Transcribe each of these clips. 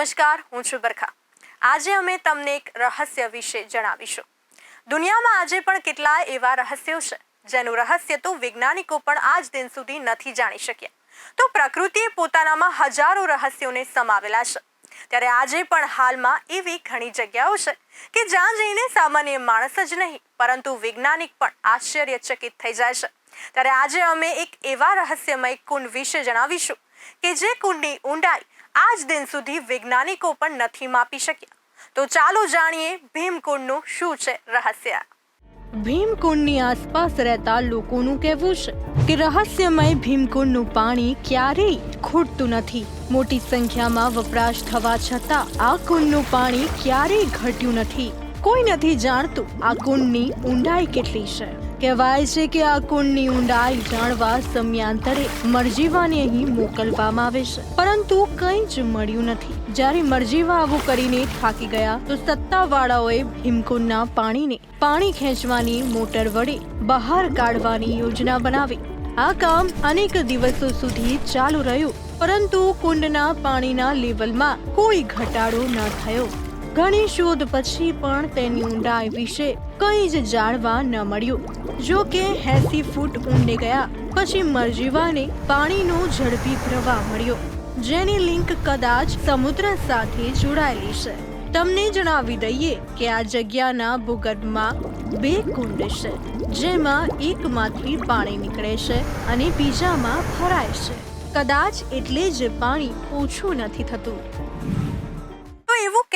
નમસ્કાર, હું છું બરખા. આજે અમે તમને એક રહસ્ય વિશે જણાવીશું. દુનિયામાં આજે પણ કેટલાય એવા રહસ્યો છે, જેનું રહસ્ય તો વૈજ્ઞાનિકો પણ આજ દિન સુધી નથી જાણી શક્યા. તો પ્રકૃતિએ પોતાનામાં હજારો રહસ્યોને સમાવેલા છે. ત્યારે આજે પણ હાલમાં એવી ઘણી જગ્યાઓ છે કે જ્યાં જઈને સામાન્ય માણસ જ નહીં, પરંતુ વૈજ્ઞાનિક પણ આશ્ચર્યચકિત થઈ જાય છે. ત્યારે આજે અમે એક એવા રહસ્યમય કુંડ વિશે જણાવીશું કે જે કુંડની ઊંડાઈ આજ દિન સુધી વૈજ્ઞાનિકો પણ નથી માપી શક્યા. તો ચાલો જાણીએ ભીમકુંડનું શું છે રહસ્ય. ભીમકુંડની આસપાસ રહેતા લોકોનું કહેવું છે કે રહસ્યમય ભીમકુંડનું પાણી ક્યારેય ખૂટતું નથી. મોટી સંખ્યામાં વપરાશ થવા છતાં આ કુંડનું પાણી ક્યારેય ઘટ્યું નથી. કોઈ નથી જાણતું આ કુંડની ઊંડાઈ કેટલી છે. કહેવાય છે કે આ કુંડની ઊંડાઈ જાણવા સમયાંતરે મરજીવાને અહીં મોકલવામાં આવે છે. પરંતુ કંઈ જ મળ્યું નથી. જ્યારે મરજીવા આવું કરીને થાકી ગયા, તો સત્તાવાળાઓએ ભીમકુંડના પાણીને પાણી ખેંચવાની મોટર વડે બહાર કાઢવાની યોજના બનાવી. આ કામ અનેક દિવસો સુધી ચાલુ રહ્યું. પરંતુ કુંડના પાણીના લેવલમાં કોઈ ઘટાડો ન થયો. ઘણી શોધ પછી પણ તેની ઊંડાઈ વિશે કંઈ જ જાણવા ન મળ્યું. જો કે એસી ફૂટ ઊંડે ગયા, પછી મરજીવાને પાણીનો ઝડપી પ્રવાહ મળ્યો, જેની લિંક કદાચ સમુદ્ર સાથે જોડાયેલી છે. તમને જણાવી દઈએ કે આ જગ્યાના ભૂગર્ભમાં બે કુંડ છે, જેમાં એકમાંથી પાણી નીકળે છે અને બીજામાં ભરાય છે. કદાચ એટલે જ પાણી ઓછું નથી થતું.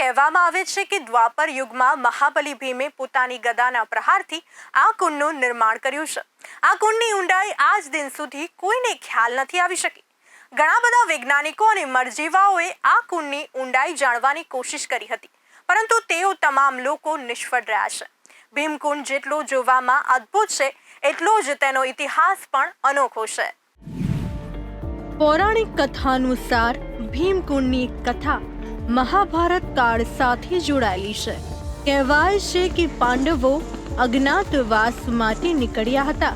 કહેવામાં આવે છે કે દ્વાપર યુગમાં મહાબલી ભીમે પોતાની ગદાના પ્રહારથી આ કુંડનું નિર્માણ કર્યું છે. આ કુંડની ઊંડાઈ આજ દિન સુધી કોઈને ખ્યાલ નથી આવી શકી. ઘણા બધા વૈજ્ઞાનિકો અને મરજીવાઓએ આ કુંડની ઊંડાઈ જાણવાની કોશિશ કરી હતી, પરંતુ તેઓ તમામ લોકો નિષ્ફળ રહ્યા છે. ભીમકુંડ જેટલો જોવામાં અદ્ભુત છે, એટલો જ તેનો ઇતિહાસ પણ અનોખો છે. પૌરાણિક કથા અનુસાર ભીમકુંડની કથા મહાભારત કાળ સાથે જોડાયેલી છે. કહેવાય છે કે પાંડવો અજ્ઞાતવાસ માટે નીકળ્યા હતા.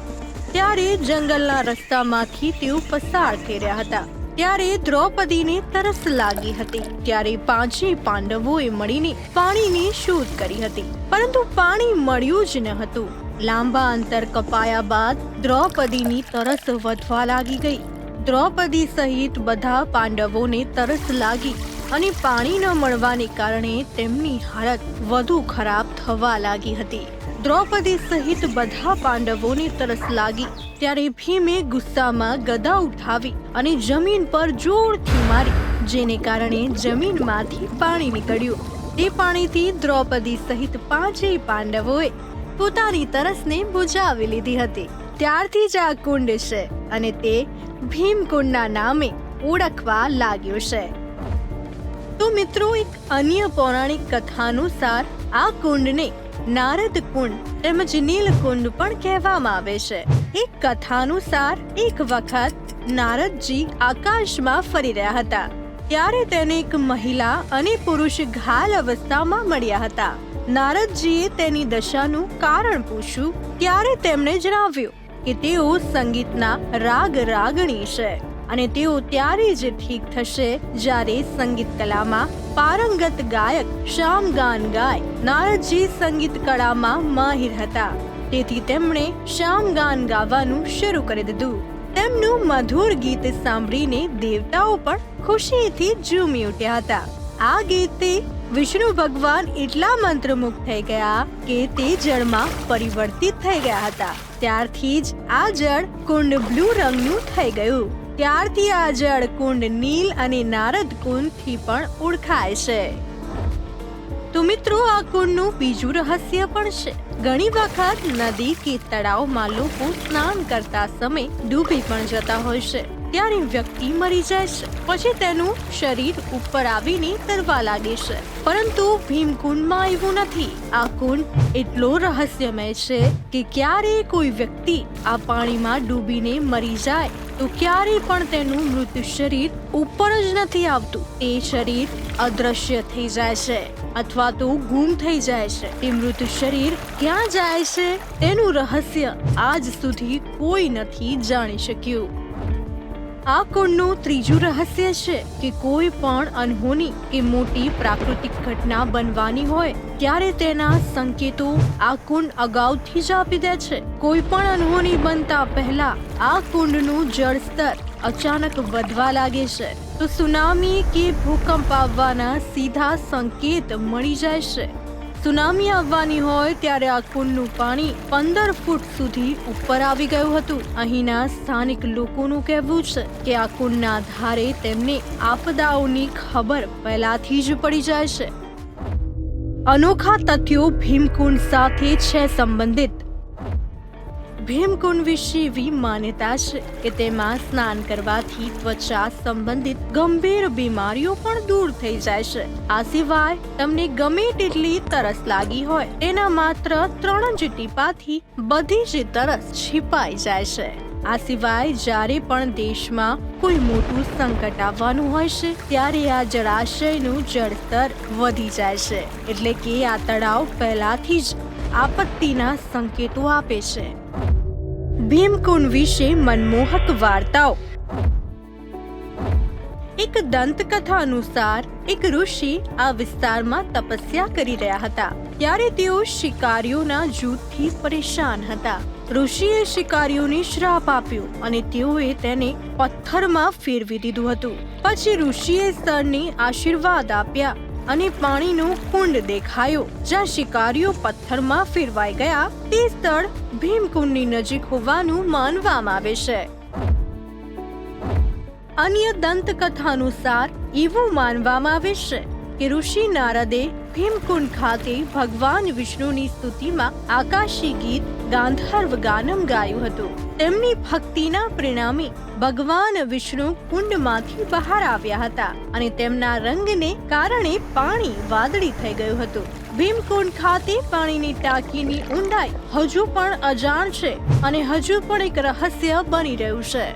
ત્યારે જંગલના રસ્તામાંથી તેઓ પસાર રહ્યા હતા. ત્યારે દ્રૌપદીને તરસ લાગી હતી. ત્યારે પાંચે પાંડવોએ મળીને પાણીની શોધ કરી હતી. પરંતુ પાણી મળ્યું જ ન હતું. લાંબા અંતર કપાયા બાદ દ્રૌપદીની તરસ વધવા લાગી ગઈ. દ્રૌપદી સહિત બધા પાંડવોને તરસ લાગી અને પાણી ન મળવાને કારણે તેમની હાલત વધુ ખરાબ થવા લાગી હતી. દ્રૌપદી સહિત બધા પાંડવોને તરસ લાગી, ત્યારે ભીમે ગુસ્સામાં ગદા ઉઠાવી અને જમીન પર જોરથી મારી, જેને કારણે જમીનમાંથી પાણી નીકળ્યું. તે પાણીથી દ્રૌપદી સહિત પાંચેય પાંડવોએ પોતાની તરસને બુજાવી લીધી હતી. ત્યારથી જ આ કુંડ છે અને તે ભીમકુંડના નામે ઓળખવા લાગ્યો છે. તો મિત્રો, એક અન્ય પૌરાણિક કથાનુસાર આ કુંડને નારદ કુંડ તેમજ નીલકુંડ પણ કહેવામાં આવે છે. એક કથાનુસાર એક વખત નારદજી આકાશમાં ફરી રહ્યા હતા. ત્યારે તેને એક મહિલા અને પુરુષ ઘાલ અવસ્થામાં મળ્યા હતા. નારદજીએ તેની દશાનું કારણ પૂછ્યું, ત્યારે તેમણે જણાવ્યું કે તેઓ સંગીતના રાગ રાગણી છે. અને તેઓ ત્યારે જ ઠીક થશે જ્યારે સંગીત કલામાં પારંગત ગાયક શ્યામગાન ગાય. નારદજી સંગીત કળામાં માહિર હતા. તેથી તેમણે શ્યામગાન ગાવાનું શરૂ કરી દીધું. તેમનું મધુર ગીત સાંભળીને દેવતાઓ પણ ખુશીથી ઝૂમી ઉઠ્યા હતા. આ ગીતે વિષ્ણુ ભગવાન એટલા મંત્રમુગ્ધ થઈ ગયા કે તે જળમાં પરિવર્તિત થઈ ગયા હતા. ત્યારથી જ આ જળ કુંડ બ્લુ રંગનું થઈ ગયું. ત્યારથી આ જળ કુંડ નીલ અને નારદ કુંડથી પણ ઓળખાય છે. તો મિત્રો, આ કુંડનું બીજું રહસ્ય પણ છે. ઘણી વખત નદી કે તળાવમાં લોકો સ્નાન કરતા સમય ડૂબી પણ જતા હોય છે. ત્યારે વ્યક્તિ મરી જાય છે. પછી તેનું શરીર ઉપર આવીને તરવા લાગે છે. પરંતુ ભીમકુંડમાં એવું નથી. આ કુંડ એટલો રહસ્યમય છે કે ક્યારે કોઈ વ્યક્તિ આ પાણીમાં ડૂબીને મરી જાય. તો ક્યારેય પણ તેનું મૃત શરીર ઉપર જ નથી આવતું. તે શરીર અદ્રશ્ય થઈ જાય છે અથવા તો ગુમ થઈ જાય છે. તે મૃત શરીર ક્યાં જાય છે તેનું રહસ્ય આજ સુધી કોઈ નથી જાણી શક્યું. આ કુંડનું ત્રીજું રહસ્ય છે કે કોઈ પણ અનહોની કે મોટી પ્રાકૃતિક ઘટના બનવાની હોય, ત્યારે તેના સંકેતો આ કુંડ અગાઉથી જ આપી દે છે. કોઈ પણ અનહોની બનતા પહેલા આ કુંડનું જળસ્તર અચાનક વધવા લાગે છે. તો સુનામી કે ભૂકંપ આવવાના સીધા સંકેત મળી જાય છે. સુનામી આવવાની હોય ત્યારે આ કુંડનું પાણી પંદર ફૂટ સુધી ઉપર આવી ગયું હતું. અહીંના સ્થાનિક લોકોનું કહેવું છે કે આ કુંડના આધારે તેમને આપદાઓની ખબર પહેલાથી જ પડી જાય છે. અનોખા તથ્યો ભીમકુંડ સાથે છે સંબંધિત. ભીમકુંડ વિશે એવી માન્યતા છે કે તેમાં સ્નાન કરવાથી ત્વચા સંબંધિત ગંભીર બીમારીઓ પણ દૂર થઈ જાય છે. આ સિવાય તમને ગમે તેટલી તરસ લાગી હોય, તેના માત્ર ત્રણ જ ટીપાથી બધી જ તરસ છીપાઈ જાય છે. આ સિવાય જ્યારે પણ દેશમાં કોઈ મોટું સંકટ આવવાનું હોય છે, ત્યારે આ જળાશયનું જળસ્તર વધી જાય છે, એટલે કે આ તળાવ પહેલાથી જ આપત્તિના સંકેતો આપે છે. ભીમકુંડ વિશે મનમોહક વાર્તાઓ. એક દંતકથા અનુસાર એક ઋષિ આ વિસ્તારમાં તપસ્યા કરી રહ્યા હતા. ત્યારે તેઓ શિકારીઓના જૂથથી પરેશાન હતા. ઋષિએ શિકારીઓને શ્રાપ આપ્યો અને તેઓએ તેને પથ્થરમાં ફેરવી દીધું હતું. પછી ઋષિએ સરને આશીર્વાદ આપ્યા. અને પાણીનો કુંડ દેખાયો. જ્યાં શિકારીઓ પથ્થરમાં ફેરવાઈ ગયા, તે સ્થળ ભીમકુંડની નજીક હોવાનું માનવામાં આવે છે. અન્ય દંતકથા અનુસાર એવું માનવામાં આવે છે કે ઋષિ નારદે ભીમકુંડ ખાતે ભગવાન વિષ્ણુની સ્તુતિમાં આકાશી ગીત ગાંધર્વ ગાનમ ગાયું હતું. તેમની ભક્તિના પરિણામે ભગવાન વિષ્ણુ કુંડમાંથી બહાર આવ્યા હતા અને તેમના રંગને કારણે પાણી વાદળી થઈ ગયું હતું. ભીમકુંડ ખાતે પાણીની ટાંકીની ઊંડાઈ હજુ પણ અજાણ છે અને હજુ પણ એક રહસ્ય બની રહ્યું છે.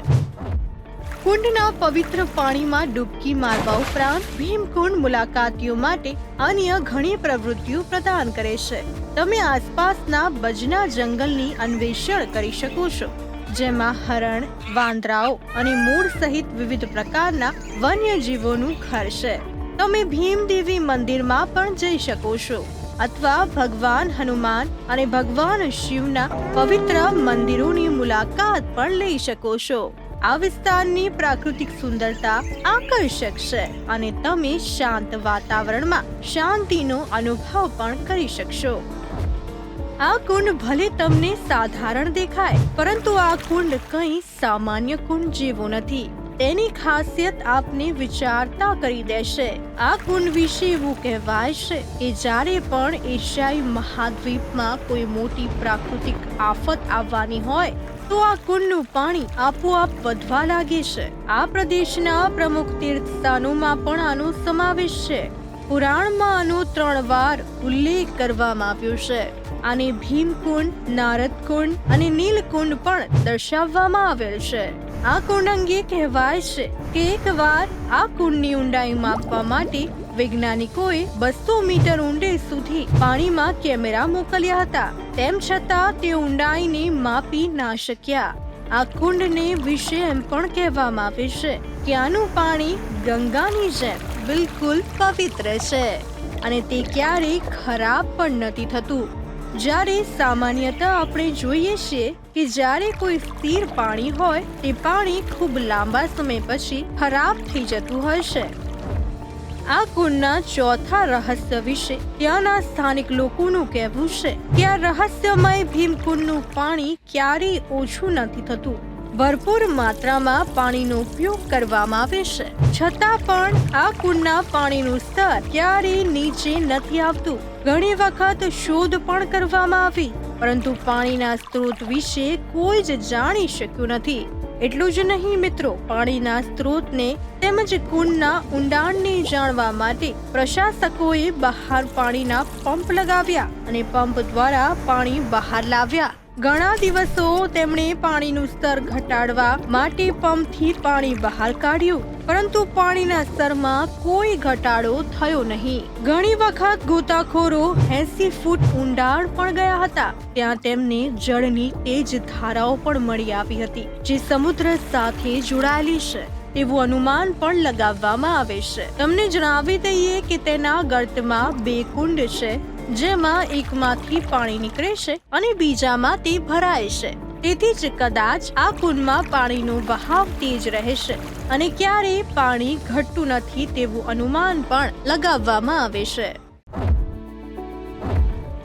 કુંડના પવિત્ર પાણીમાં ડૂબકી મારવા ઉપરાંત ભીમકુંડ મુલાકાતીઓ માટે અન્ય ઘણી પ્રવૃત્તિઓ પ્રદાન કરે છે. તમે આસપાસના બજના જંગલની અન્વેષણ કરી શકો છો, જેમાં હરણ, વાંદરાઓ અને મૂળ સહિત વિવિધ પ્રકારના વન્યજીવોનું ઘર છે. તમે ભીમદેવી મંદિરમાં પણ જઈ શકો છો, અથવા ભગવાન હનુમાન અને ભગવાન શિવના પવિત્ર મંદિરોની મુલાકાત પણ લઈ શકો છો. આ વિસ્તારની પ્રાકૃતિક સુંદરતા આકર્ષક છે અને તમે શાંત વાતાવરણમાં શાંતિનો અનુભવ પણ કરી શકશો. આ કુંડ ભલે તમને સાધારણ દેખાય, પરંતુ આ કુંડ કંઈ સામાન્ય કુંડ જેવો નથી. તેની ખાસિયત આપને વિચારતા કરી દેશે. આ કુંડ વિશે એવું કહેવાય છે કે જ્યારે પણ એશિયાઈ મહાદ્વીપમાં કોઈ મોટી પ્રાકૃતિક આફત આવવાની હોય, તો આ કુંડનું પાણી આપોઆપ વધવા લાગે છે. આ પ્રદેશના પ્રમુખ તીર્થ સ્થાનોમાં પણ આનો સમાવેશ છે. પુરાણમાં આનો ત્રણ વાર ઉલ્લેખ કરવામાં આવ્યો છે. આને ભીમકુંડ, નારદકુંડ અને નીલકુંડ પણ દર્શાવવામાં આવેલ છે. આ કુંડ અંગે કહેવાય છે કે એકવાર આ કુંડની ઊંડાઈ માપવા માટે વૈજ્ઞાનિકોએ બસો મીટર ઊંડે સુધી પાણીમાં કેમેરા મોકલ્યા હતા. તેમ છતાં તે ઊંડાઈને માપી ના શક્યા. આ કુંડને વિશે એમ પણ કહેવામાં આવે છે કે આનું પાણી ગંગાની જેમ બિલકુલ પવિત્ર છે અને તે ક્યારેય ખરાબ પણ નથી થતું. જ્યારે સામાન્યતઃ આપણે જોઈએ છીએ કે જ્યારે કોઈ સ્થિર પાણી હોય, તે પાણી ખૂબ લાંબા સમય પછી ખરાબ થઈ જતું હોય છે. આ કુંડના ચોથા રહસ્ય વિશે ત્યાંના સ્થાનિક લોકોનું કહેવું છે કે આ રહસ્યમય ભીમકુંડનું પાણી ક્યારેય ઓછું નથી થતું. ભરપૂર માત્રામાં પાણીનો ઉપયોગ કરવામાં આવે છે. છતાં પણ આ કુંડના પાણીનું સ્તર ક્યારેય નીચે નથી આવતું. ઘણી વખત શોધ પણ કરવામાં આવી, પરંતુ પાણીના સ્ત્રોત વિશે કોઈ જ જાણી શક્યું નથી. એટલું જ નહીં મિત્રો, પાણીના સ્ત્રોતને તેમજ કુંડના ઊંડાણને જાણવા માટે પ્રશાસકોએ બહાર પાણીના પંપ લગાવ્યા અને પંપ દ્વારા પાણી બહાર લાવ્યા. ઘણા દિવસો તેમણે પાણીનું સ્તર ઘટાડવા માટે પંપથી પાણી બહાર કાઢ્યું. પરંતુ પાણીના સ્તરમાં કોઈ ઘટાડો થયો નહીં. ઘણી વખત ગોતાખોરો 80 ફૂટ ઊંડાણ પણ ગયા હતા. ત્યાં તેમને જળની તેજ ધારાઓ પણ મળી આવી હતી, જે સમુદ્ર સાથે જોડાયેલી છે. તેવું અનુમાન પણ લગાવવામાં આવે છે. તમને જણાવી દઈએ કે તેના ગર્તમાં બે કુંડ છે. જેમાં એકમાંથી પાણી નીકળે છે અને બીજામાં તે ભરાય છે. તેથી જ કદાચ આ કુંડમાં પાણીનો વહાવ તેજ રહેશે અને ક્યારેય પાણી ઘટતું નથી તેવું અનુમાન પણ લગાવવામાં આવે છે.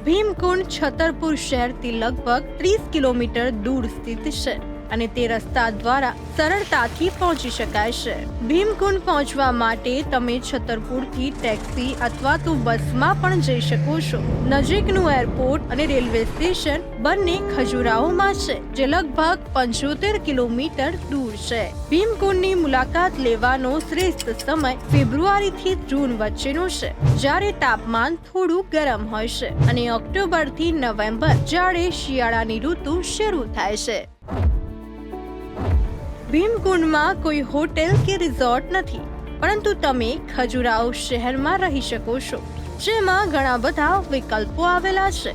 ભીમકુંડ છતરપુર શહેરથી લગભગ ત્રીસ કિલોમીટર દૂર સ્થિત છે. અને તે રસ્તા દ્વારા સરળતાથી પહોંચી શકાય છે. ભીમકુંડ પહોંચવા માટે તમે છતરપુરથી ટેક્સી અથવા તો બસમાં પણ જઈ શકો છો. નજીકનું એરપોર્ટ અને રેલવે સ્ટેશન બંને ખજુરાહોમાં છે, જે લગભગ પંચોતેર કિલોમીટર દૂર છે. ભીમકુંડની મુલાકાત લેવાનો શ્રેષ્ઠ સમય ફેબ્રુઆરીથી જૂન વચ્ચેનો છે, જ્યારે તાપમાન થોડું ગરમ હોય છે અને ઓક્ટોબરથી નવેમ્બર જ્યારે શિયાળાની ઋતુ શરૂ થાય છે. ભીમકુંડમાં કોઈ હોટેલ કે રિઝોર્ટ નથી, પરંતુ તમે ખજુરાહો શહેરમાં રહી શકો છો, જેમાં ઘણા બધા વિકલ્પો આવેલા છે.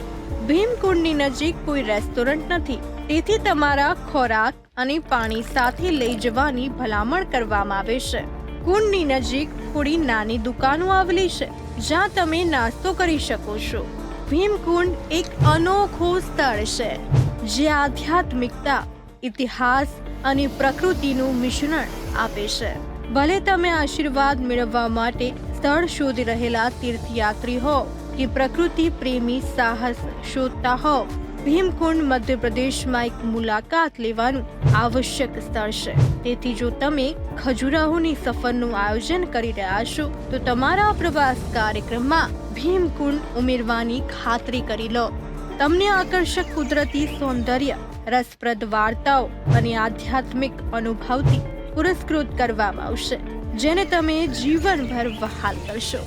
ભીમકુંડની નજીક કોઈ રેસ્ટોરન્ટ નથી, તેથી તમારા ખોરાક અને પાણી સાથે લઈ જવાની ભલામણ કરવામાં આવે છે. કુંડની નજીક થોડી નાની દુકાનો આવેલી છે, જ્યાં તમે નાસ્તો કરી શકો છો. ભીમકુંડ એક અનોખો સ્થળ છે, જે આધ્યાત્મિકતા, ઇતિહાસ અને પ્રકૃતિનું મિશ્રણ આપે છે. ભલે તમે આશીર્વાદ મેળવવા માટે સ્થળ શોધી રહેલા તીર્થયાત્રી હો કે પ્રકૃતિ પ્રેમી સાહસ શોધતા હો, ભીમકુંડ મધ્યપ્રદેશમાં એક મુલાકાત લેવાનું આવશ્યક સ્થળ છે. તેથી જો તમે ખજુરાહોની સફરનું આયોજન કરી રહ્યા છો, તો તમારા પ્રવાસ કાર્યક્રમમાં ભીમકુંડ ઉમેરવાની ખાતરી કરી લો. તમને આકર્ષક કુદરતી સૌંદર્ય રસપ્રદ વાર્તાઓ અને આધ્યાત્મિક અનુભવથી પુરસ્કૃત કરવામાં આવશે, જેને તમે જીવનભર વહાલ કરશો.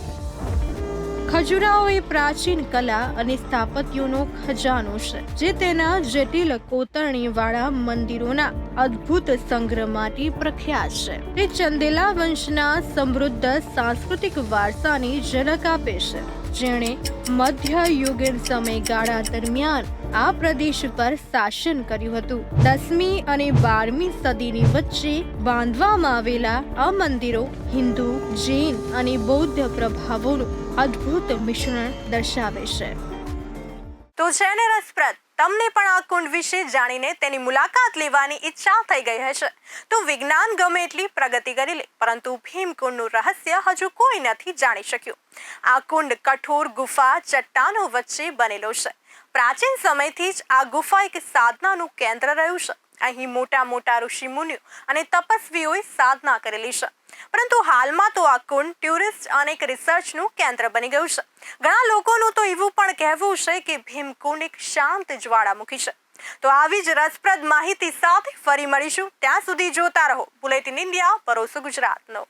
ખજુરાઓ એ પ્રાચીન કલા અને સ્થાપત્યોનો ખજાનો છે, જે તેના જટિલ કોતરણીવાળા મંદિરોના અદ્ભુત સંગ્રહ માટે પ્રખ્યાત છે. તે ચંદેલા વંશના સમૃદ્ધ સાંસ્કૃતિક વારસાની ઝલક આપે છે. જેણે મધ્યયુગીન સમયગાળા દરમિયાન આ પ્રદેશ પર શાસન કર્યું હતું. દસમી અને બારમી સદીની વચ્ચે બાંધવામાં આવેલા આ મંદિરો હિન્દુ, જૈન અને બૌદ્ધ પ્રભાવોનું અદ્ભુત મિશ્રણ દર્શાવે છે. તો છે ને રસપ્રદ? તમને પણ આ કુંડ વિશે જાણીને તેની મુલાકાત લેવાની ઈચ્છા થઈ ગઈ હશે. તો વિજ્ઞાન ગમે એટલી પ્રગતિ કરી લે, પરંતુ ભીમકુંડનું રહસ્ય હજુ કોઈ નથી જાણી શક્યું. આ કુંડ કઠોર ગુફા ચટ્ટાનો વચ્ચે બનેલો છે. પ્રાચીન સમયથી જ આ ગુફા એક સાધનાનું કેન્દ્ર રહ્યું છે. અહીં મોટા મોટા ઋષિ મુનિઓ અને તપસ્વીઓએ સાધના કરેલી છે. પરંતુ હાલમાં તો આ કુંડ ટુરિસ્ટ અને એક રિસર્ચનું કેન્દ્ર બની ગયું છે. ઘણા લોકોનું તો એવું પણ કહેવું છે કે ભીમકુંડ એક શાંત જ્વાળામુખી છે. તો આવી જ રસપ્રદ માહિતી સાથે ફરી મળીશું. ત્યાં સુધી જોતા રહો. બુલેટિન ઇન્ડિયા પરોસો ગુજરાતનો